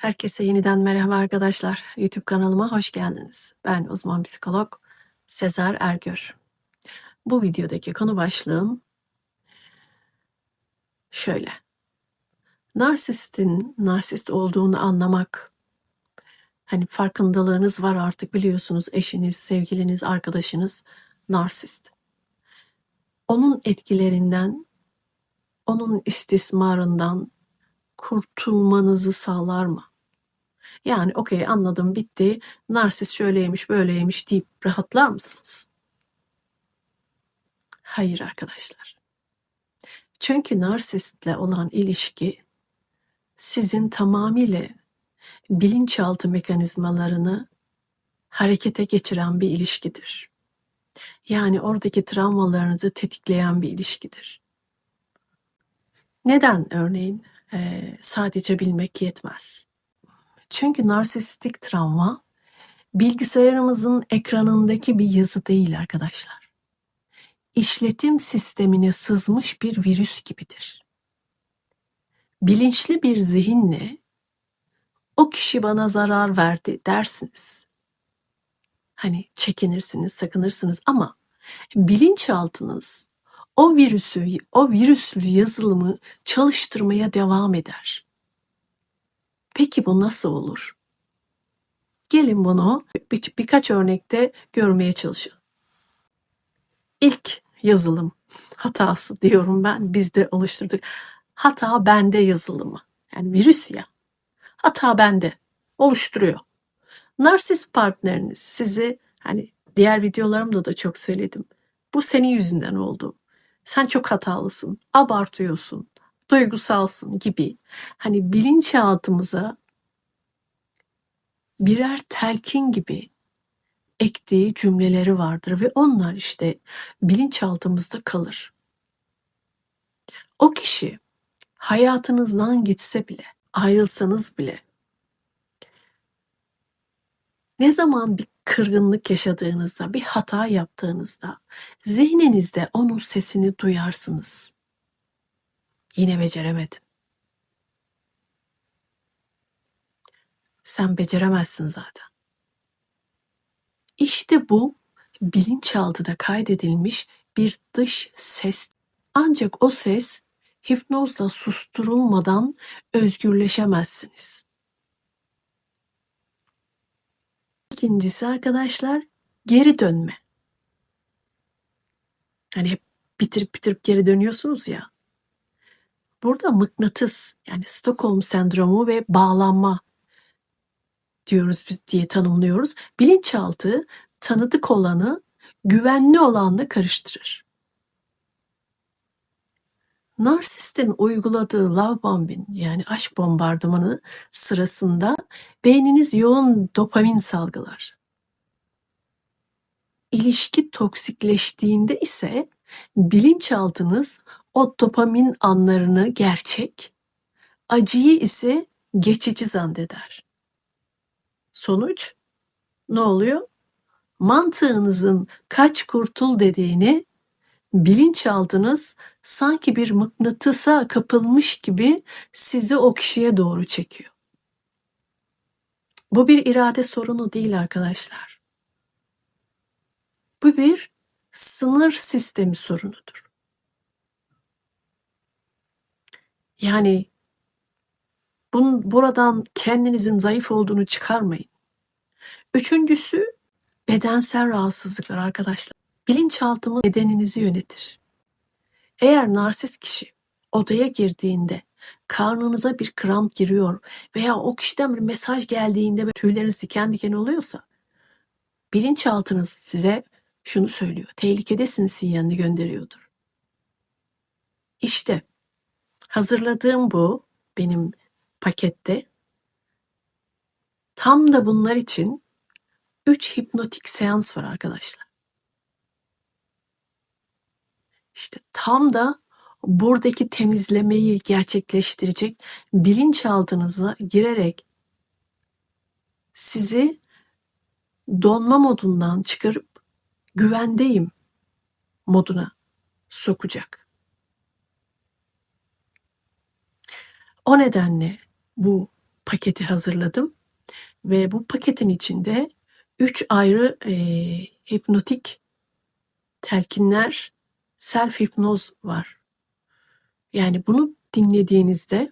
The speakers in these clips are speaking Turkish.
Herkese yeniden merhaba arkadaşlar. YouTube kanalıma hoş geldiniz. Ben uzman psikolog Sezer Ergör. Bu videodaki konu başlığım şöyle. Narsistin narsist olduğunu anlamak. Hani farkındalığınız var artık biliyorsunuz eşiniz, sevgiliniz, arkadaşınız narsist. Onun etkilerinden, onun istismarından kurtulmanızı sağlar mı? Yani okey anladım bitti. Narsist şöyleymiş böyleymiş deyip rahatlar mısınız? Hayır arkadaşlar. Çünkü narsistle olan ilişki sizin tamamıyla bilinçaltı mekanizmalarını harekete geçiren bir ilişkidir. Yani oradaki travmalarınızı tetikleyen bir ilişkidir. Neden örneğin sadece bilmek yetmez? Çünkü narsistik travma bilgisayarımızın ekranındaki bir yazı değil arkadaşlar. İşletim sistemine sızmış bir virüs gibidir. Bilinçli bir zihinle o kişi bana zarar verdi dersiniz. Hani çekinirsiniz, sakınırsınız ama bilinçaltınız o virüsü, o virüslü yazılımı çalıştırmaya devam eder. Peki bu nasıl olur? Gelin bunu bir, birkaç örnekte görmeye çalışalım. İlk yazılım hatası diyorum ben. Biz de oluşturduk. Hata bende yazılımı. Yani virüs ya. Hata bende. Oluşturuyor. Narsist partneriniz sizi hani diğer videolarımda da çok söyledim. Bu senin yüzünden oldu. Sen çok hatalısın. Abartıyorsun. Duygusalsın gibi. Hani bilinçaltımıza birer telkin gibi ektiği cümleleri vardır ve onlar işte bilinçaltımızda kalır. O kişi hayatınızdan gitse bile, ayrılsanız bile ne zaman bir kırgınlık yaşadığınızda, bir hata yaptığınızda zihninizde onun sesini duyarsınız. Yine beceremedin. Sen beceremezsin zaten. İşte bu bilinçaltına kaydedilmiş bir dış ses. Ancak o ses hipnozla susturulmadan özgürleşemezsiniz. İkincisi arkadaşlar geri dönme. Hani hep bitirip bitirip geri dönüyorsunuz ya. Burada mıknatıs yani Stockholm sendromu ve bağlanma diyoruz biz diye tanımlıyoruz. Bilinçaltı tanıdık olanı güvenli olanla karıştırır. Narsistin uyguladığı love bombing yani aşk bombardımanı sırasında beyniniz yoğun dopamin salgılar. İlişki toksikleştiğinde ise bilinçaltınız o dopamin anlarını gerçek, acıyı ise geçici zanneder. Sonuç ne oluyor? Mantığınızın kaç kurtul dediğini bilinçaltınız sanki bir mıknatısa kapılmış gibi sizi o kişiye doğru çekiyor. Bu bir irade sorunu değil arkadaşlar. Bu bir sınır sistemi sorunudur. Yani Bun, buradan kendinizin zayıf olduğunu çıkarmayın. Üçüncüsü bedensel rahatsızlıklar arkadaşlar. Bilinçaltımız bedeninizi yönetir. Eğer narsist kişi odaya girdiğinde karnınıza bir kramp giriyor veya o kişiden bir mesaj geldiğinde tüyleriniz diken diken oluyorsa bilinçaltınız size şunu söylüyor. Tehlikedesin sinyalini gönderiyordur. İşte hazırladığım bu benim pakette tam da bunlar için 3 hipnotik seans var arkadaşlar. İşte tam da buradaki temizlemeyi gerçekleştirecek bilinçaltınıza girerek sizi donma modundan çıkarıp güvendeyim moduna sokacak. O nedenle bu paketi hazırladım ve bu paketin içinde üç ayrı e, hipnotik telkinler, self hipnoz var. Yani bunu dinlediğinizde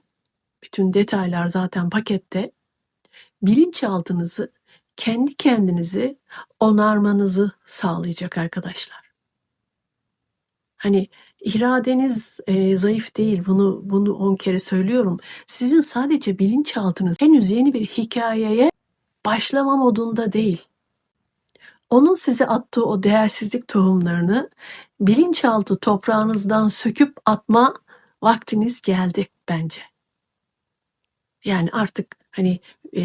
bütün detaylar zaten pakette bilinçaltınızı kendi kendinizi onarmanızı sağlayacak arkadaşlar. Hani iradeniz e, zayıf değil. Bunu bunu on kere söylüyorum. Sizin sadece bilinçaltınız henüz yeni bir hikayeye başlama modunda değil. Onun size attığı o değersizlik tohumlarını bilinçaltı toprağınızdan söküp atma vaktiniz geldi bence. Yani artık hani e,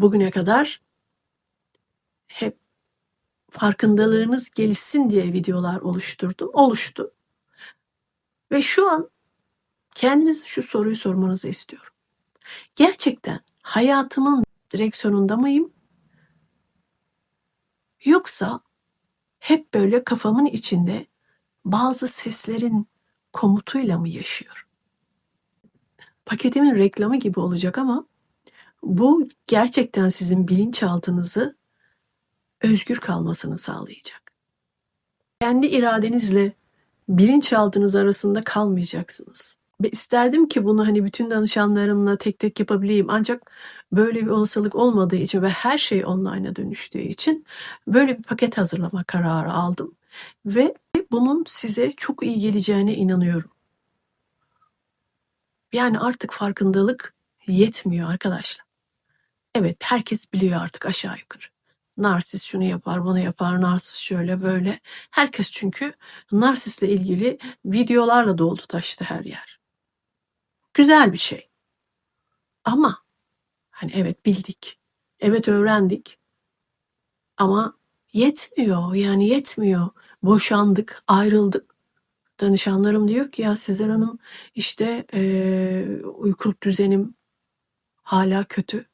bugüne kadar hep farkındalığınız gelişsin diye videolar oluşturdum. Oluştu. Ve şu an kendinize şu soruyu sormanızı istiyorum. Gerçekten hayatımın direksiyonunda mıyım? Yoksa hep böyle kafamın içinde bazı seslerin komutuyla mı yaşıyorum? Paketimin reklamı gibi olacak ama bu gerçekten sizin bilinçaltınızı özgür kalmasını sağlayacak. Kendi iradenizle bilinçaltınız arasında kalmayacaksınız. Ve isterdim ki bunu hani bütün danışanlarımla tek tek yapabileyim. Ancak böyle bir olasılık olmadığı için ve her şey online'a dönüştüğü için böyle bir paket hazırlama kararı aldım. Ve bunun size çok iyi geleceğine inanıyorum. Yani artık farkındalık yetmiyor arkadaşlar. Evet herkes biliyor artık aşağı yukarı. Narsist şunu yapar, bunu yapar, narsist şöyle böyle. Herkes çünkü narsistle ilgili videolarla doldu taştı her yer. Güzel bir şey. Ama hani evet bildik. Evet öğrendik. Ama yetmiyor yani yetmiyor. Boşandık, ayrıldık. Danışanlarım diyor ki ya Sezer Hanım işte e, uykuluk düzenim hala kötü.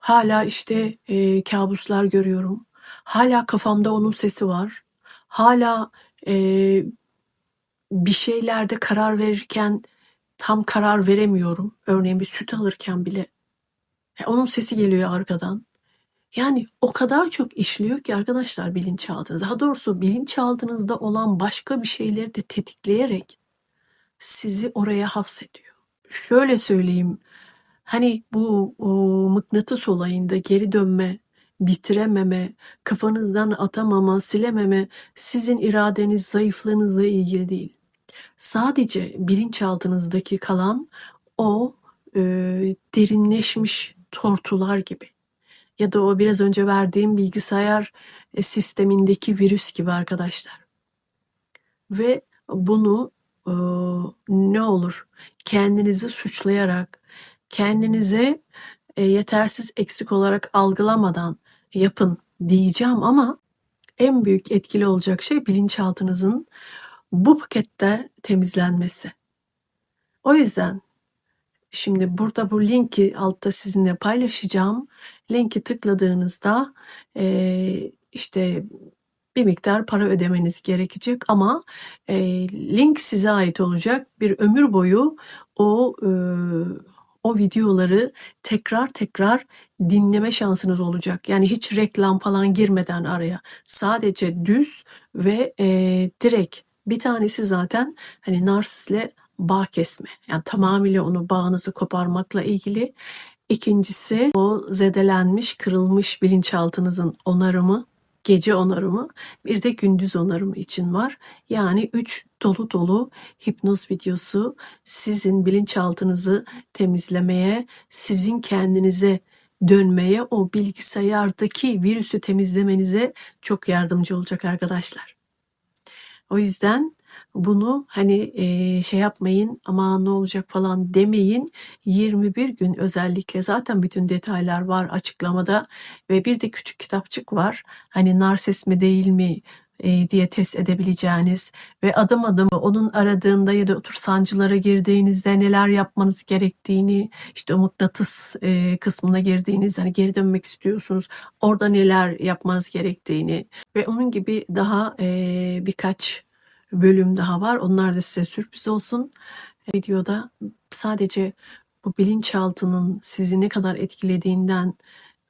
Hala işte e, kabuslar görüyorum. Hala kafamda onun sesi var. Hala e, bir şeylerde karar verirken tam karar veremiyorum. Örneğin bir süt alırken bile. E, onun sesi geliyor arkadan. Yani o kadar çok işliyor ki arkadaşlar bilinçaltınız. Daha doğrusu bilinçaltınızda olan başka bir şeyleri de tetikleyerek sizi oraya hapsediyor. Şöyle söyleyeyim. Hani bu o, mıknatıs olayında geri dönme, bitirememe, kafanızdan atamama, silememe sizin iradeniz, zayıflığınızla ilgili değil. Sadece bilinçaltınızdaki kalan o e, derinleşmiş tortular gibi ya da o biraz önce verdiğim bilgisayar e, sistemindeki virüs gibi arkadaşlar. Ve bunu e, ne olur kendinizi suçlayarak, kendinize e, yetersiz eksik olarak algılamadan yapın diyeceğim ama en büyük etkili olacak şey bilinçaltınızın bu pakette temizlenmesi. O yüzden şimdi burada bu linki altta sizinle paylaşacağım. Linki tıkladığınızda e, işte bir miktar para ödemeniz gerekecek ama e, link size ait olacak. Bir ömür boyu o e, o videoları tekrar tekrar dinleme şansınız olacak. Yani hiç reklam falan girmeden araya sadece düz ve e, direkt bir tanesi zaten hani narsisle bağ kesme. Yani tamamıyla onu bağınızı koparmakla ilgili. İkincisi o zedelenmiş, kırılmış bilinçaltınızın onarımı, gece onarımı, bir de gündüz onarımı için var. Yani üç dolu dolu hipnoz videosu sizin bilinçaltınızı temizlemeye, sizin kendinize dönmeye, o bilgisayardaki virüsü temizlemenize çok yardımcı olacak arkadaşlar. O yüzden bunu hani e, şey yapmayın ama ne olacak falan demeyin. 21 gün özellikle zaten bütün detaylar var açıklamada ve bir de küçük kitapçık var. Hani narsist mi değil mi e, diye test edebileceğiniz ve adım adım onun aradığında ya da otur sancılara girdiğinizde neler yapmanız gerektiğini işte o mıknatıs e, kısmına girdiğinizde hani geri dönmek istiyorsunuz orada neler yapmanız gerektiğini ve onun gibi daha e, birkaç bölüm daha var. Onlar da size sürpriz olsun. Videoda sadece bu bilinçaltının sizi ne kadar etkilediğinden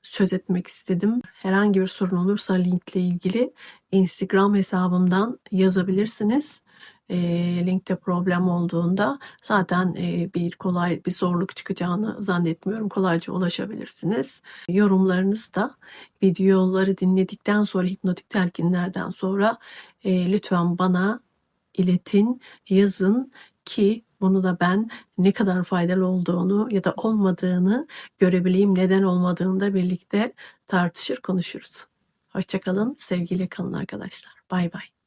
söz etmek istedim. Herhangi bir sorun olursa linkle ilgili Instagram hesabımdan yazabilirsiniz. E, linkte problem olduğunda zaten e, bir kolay bir zorluk çıkacağını zannetmiyorum. Kolayca ulaşabilirsiniz. Yorumlarınız da videoları dinledikten sonra hipnotik telkinlerden sonra e, lütfen bana iletin, yazın ki bunu da ben ne kadar faydalı olduğunu ya da olmadığını görebileyim, neden olmadığını da birlikte tartışır konuşuruz. Hoşçakalın, sevgiyle kalın arkadaşlar. Bay bay.